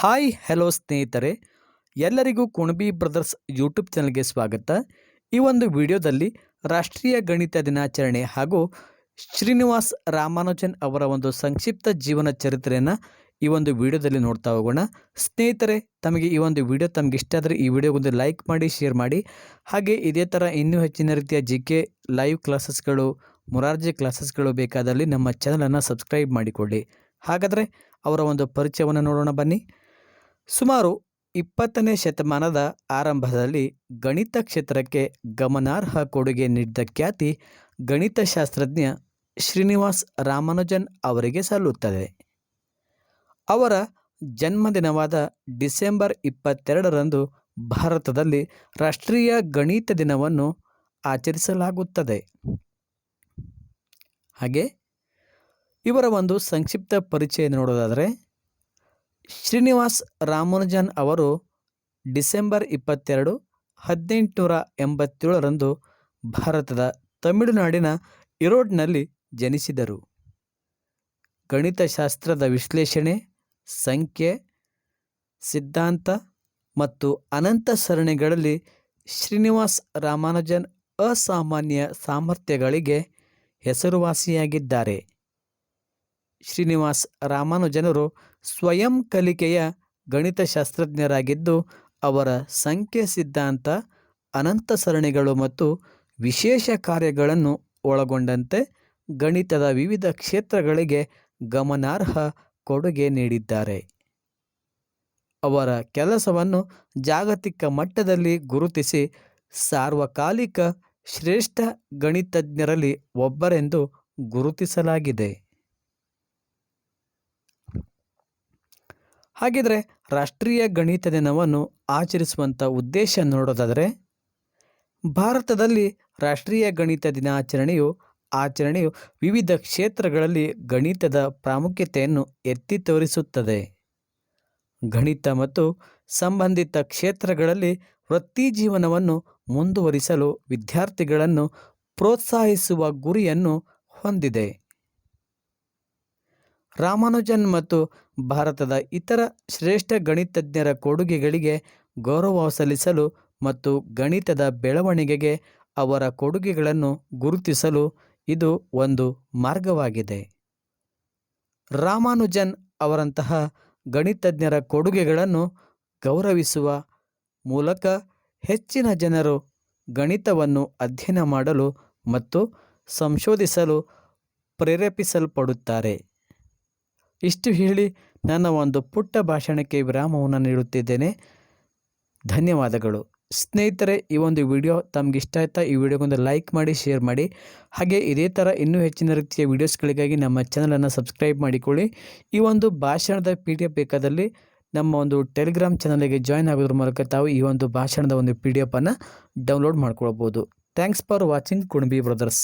Hi, hello ಸ್ನೇಹಿತರೆ. ಎಲ್ಲರಿಗೂ Kunbi brothers YouTube ಚಾನಲ್ಗೆ ಸ್ವಾಗತ. ಈ ಒಂದು ವಿಡಿಯೋದಲ್ಲಿ ರಾಷ್ಟ್ರೀಯ ಗಣಿತ ದಿನಾಚರಣೆ ಹಾಗೂ ಶ್ರೀನಿವಾಸ್ ರಾಮಾನುಜನ್ ಅವರ ಒಂದು ಸಂಕ್ಷಿಪ್ತ ಜೀವನ ಚರಿತ್ರೆಯನ್ನು ಈ ಒಂದು ವಿಡಿಯೋದಲ್ಲಿ ನೋಡ್ತಾ ಹೋಗೋಣ. ಸ್ನೇಹಿತರೆ, ತಮಗೆ ಈ ಒಂದು ವಿಡಿಯೋ ತಮಗೆ ಇಷ್ಟ ಆದರೆ ಈ ವಿಡಿಯೋಗೊಂದು ಲೈಕ್ ಮಾಡಿ, ಶೇರ್ ಮಾಡಿ. ಹಾಗೆ ಇದೇ ಥರ ಇನ್ನೂ ಹೆಚ್ಚಿನ ರೀತಿಯ ಜಿ ಕೆ ಲೈವ್ ಕ್ಲಾಸಸ್ಗಳು ಮೊರಾರ್ಜಿ ಕ್ಲಾಸಸ್ಗಳು ಬೇಕಾದಲ್ಲಿ ನಮ್ಮ ಚಾನಲನ್ನು ಸಬ್ಸ್ಕ್ರೈಬ್ ಮಾಡಿಕೊಳ್ಳಿ. ಹಾಗಾದರೆ ಅವರ ಒಂದು ಪರಿಚಯವನ್ನು ನೋಡೋಣ ಬನ್ನಿ. ಸುಮಾರು ಇಪ್ಪತ್ತನೇ ಶತಮಾನದ ಆರಂಭದಲ್ಲಿ ಗಣಿತ ಕ್ಷೇತ್ರಕ್ಕೆ ಗಮನಾರ್ಹ ಕೊಡುಗೆ ನೀಡಿದ ಖ್ಯಾತಿ ಗಣಿತಶಾಸ್ತ್ರಜ್ಞ ಶ್ರೀನಿವಾಸ್ ರಾಮಾನುಜನ್ ಅವರಿಗೆ ಸಲ್ಲುತ್ತದೆ. ಅವರ ಜನ್ಮದಿನವಾದ ಡಿಸೆಂಬರ್ ಇಪ್ಪತ್ತೆರಡರಂದು ಭಾರತದಲ್ಲಿ ರಾಷ್ಟ್ರೀಯ ಗಣಿತ ದಿನವನ್ನು ಆಚರಿಸಲಾಗುತ್ತದೆ. ಹಾಗೆ, ಇವರ ಒಂದು ಸಂಕ್ಷಿಪ್ತ ಪರಿಚಯ ನೋಡೋದಾದರೆ ಶ್ರೀನಿವಾಸ್ ರಾಮಾನುಜನ್ ಅವರು ಡಿಸೆಂಬರ್ ಇಪ್ಪತ್ತೆರಡು ಹದಿನೆಂಟುನೂರ ಎಂಬತ್ತೇಳರಂದು ಭಾರತದ ತಮಿಳುನಾಡಿನ ಇರೋಡ್ನಲ್ಲಿ ಜನಿಸಿದರು. ಗಣಿತಶಾಸ್ತ್ರದ ವಿಶ್ಲೇಷಣೆ, ಸಂಖ್ಯೆ, ಸಿದ್ಧಾಂತ ಮತ್ತು ಅನಂತ ಸರಣಿಗಳಲ್ಲಿ ಶ್ರೀನಿವಾಸ್ ರಾಮಾನುಜನ್ ಅಸಾಮಾನ್ಯ ಸಾಮರ್ಥ್ಯಗಳಿಗೆ ಹೆಸರುವಾಸಿಯಾಗಿದ್ದಾರೆ. ಶ್ರೀನಿವಾಸ್ ರಾಮಾನುಜನರು ಸ್ವಯಂ ಕಲಿಕೆಯ ಗಣಿತಶಾಸ್ತ್ರಜ್ಞರಾಗಿದ್ದು ಅವರ ಸಂಖ್ಯೆ ಸಿದ್ಧಾಂತ, ಅನಂತ ಸರಣಿಗಳು ಮತ್ತು ವಿಶೇಷ ಕಾರ್ಯಗಳನ್ನು ಒಳಗೊಂಡಂತೆ ಗಣಿತದ ವಿವಿಧ ಕ್ಷೇತ್ರಗಳಿಗೆ ಗಮನಾರ್ಹ ಕೊಡುಗೆ ನೀಡಿದ್ದಾರೆ. ಅವರ ಕೆಲಸವನ್ನು ಜಾಗತಿಕ ಮಟ್ಟದಲ್ಲಿ ಗುರುತಿಸಿ ಸಾರ್ವಕಾಲಿಕ ಶ್ರೇಷ್ಠ ಗಣಿತಜ್ಞರಲ್ಲಿ ಒಬ್ಬರೆಂದು ಗುರುತಿಸಲಾಗಿದೆ. ಹಾಗಿದ್ರೆ ರಾಷ್ಟ್ರೀಯ ಗಣಿತ ದಿನವನ್ನು ಆಚರಿಸುವಂಥ ಉದ್ದೇಶ ನೋಡೋದಾದರೆ, ಭಾರತದಲ್ಲಿ ರಾಷ್ಟ್ರೀಯ ಗಣಿತ ದಿನಾಚರಣೆಯು ಆಚರಣೆಯು ವಿವಿಧ ಕ್ಷೇತ್ರಗಳಲ್ಲಿ ಗಣಿತದ ಪ್ರಾಮುಖ್ಯತೆಯನ್ನು ಎತ್ತಿ ತೋರಿಸುತ್ತದೆ. ಗಣಿತ ಮತ್ತು ಸಂಬಂಧಿತ ಕ್ಷೇತ್ರಗಳಲ್ಲಿ ವೃತ್ತಿ ಜೀವನವನ್ನು ಮುಂದುವರಿಸಲು ವಿದ್ಯಾರ್ಥಿಗಳನ್ನು ಪ್ರೋತ್ಸಾಹಿಸುವ ಗುರಿಯನ್ನು ಹೊಂದಿದೆ. ರಾಮಾನುಜನ್ ಮತ್ತು ಭಾರತದ ಇತರ ಶ್ರೇಷ್ಠ ಗಣಿತಜ್ಞರ ಕೊಡುಗೆಗಳಿಗೆ ಗೌರವ ಸಲ್ಲಿಸಲು ಮತ್ತು ಗಣಿತದ ಬೆಳವಣಿಗೆಗೆ ಅವರ ಕೊಡುಗೆಗಳನ್ನು ಗುರುತಿಸಲು ಇದು ಒಂದು ಮಾರ್ಗವಾಗಿದೆ. ರಾಮಾನುಜನ್ ಅವರಂತಹ ಗಣಿತಜ್ಞರ ಕೊಡುಗೆಗಳನ್ನು ಗೌರವಿಸುವ ಮೂಲಕ ಹೆಚ್ಚಿನ ಜನರು ಗಣಿತವನ್ನು ಅಧ್ಯಯನ ಮಾಡಲು ಮತ್ತು ಸಂಶೋಧಿಸಲು ಪ್ರೇರೇಪಿಸಲ್ಪಡುತ್ತಾರೆ. ಇಷ್ಟು ಹೇಳಿ ನನ್ನ ಒಂದು ಪುಟ್ಟ ಭಾಷಣಕ್ಕೆ ವಿರಾಮವನ್ನು ನೀಡುತ್ತಿದ್ದೇನೆ. ಧನ್ಯವಾದಗಳು. ಸ್ನೇಹಿತರೆ, ಈ ಒಂದು ವಿಡಿಯೋ ತಮ್ಗೆ ಇಷ್ಟ ಆಯ್ತಾ, ಈ ವಿಡಿಯೋಗೊಂದು ಲೈಕ್ ಮಾಡಿ, ಶೇರ್ ಮಾಡಿ. ಹಾಗೆ ಇದೇ ಥರ ಇನ್ನೂ ಹೆಚ್ಚಿನ ರೀತಿಯ ವಿಡಿಯೋಸ್ಗಳಿಗಾಗಿ ನಮ್ಮ ಚಾನಲನ್ನು ಸಬ್ಸ್ಕ್ರೈಬ್ ಮಾಡಿಕೊಳ್ಳಿ. ಈ ಒಂದು ಭಾಷಣದ ಪಿ ಡಿ ಎಫ್ ಬೇಕಾದಲ್ಲಿ ನಮ್ಮ ಒಂದು ಟೆಲಿಗ್ರಾಮ್ ಚಾನಲಿಗೆ ಜಾಯ್ನ್ ಆಗೋದ್ರ ಮೂಲಕ ತಾವು ಈ ಒಂದು ಭಾಷಣದ ಒಂದು ಪಿ ಡಿ ಎಫನ್ನು ಡೌನ್ಲೋಡ್ ಮಾಡ್ಕೊಳ್ಬೋದು. Thanks for watching Kunabi Brothers.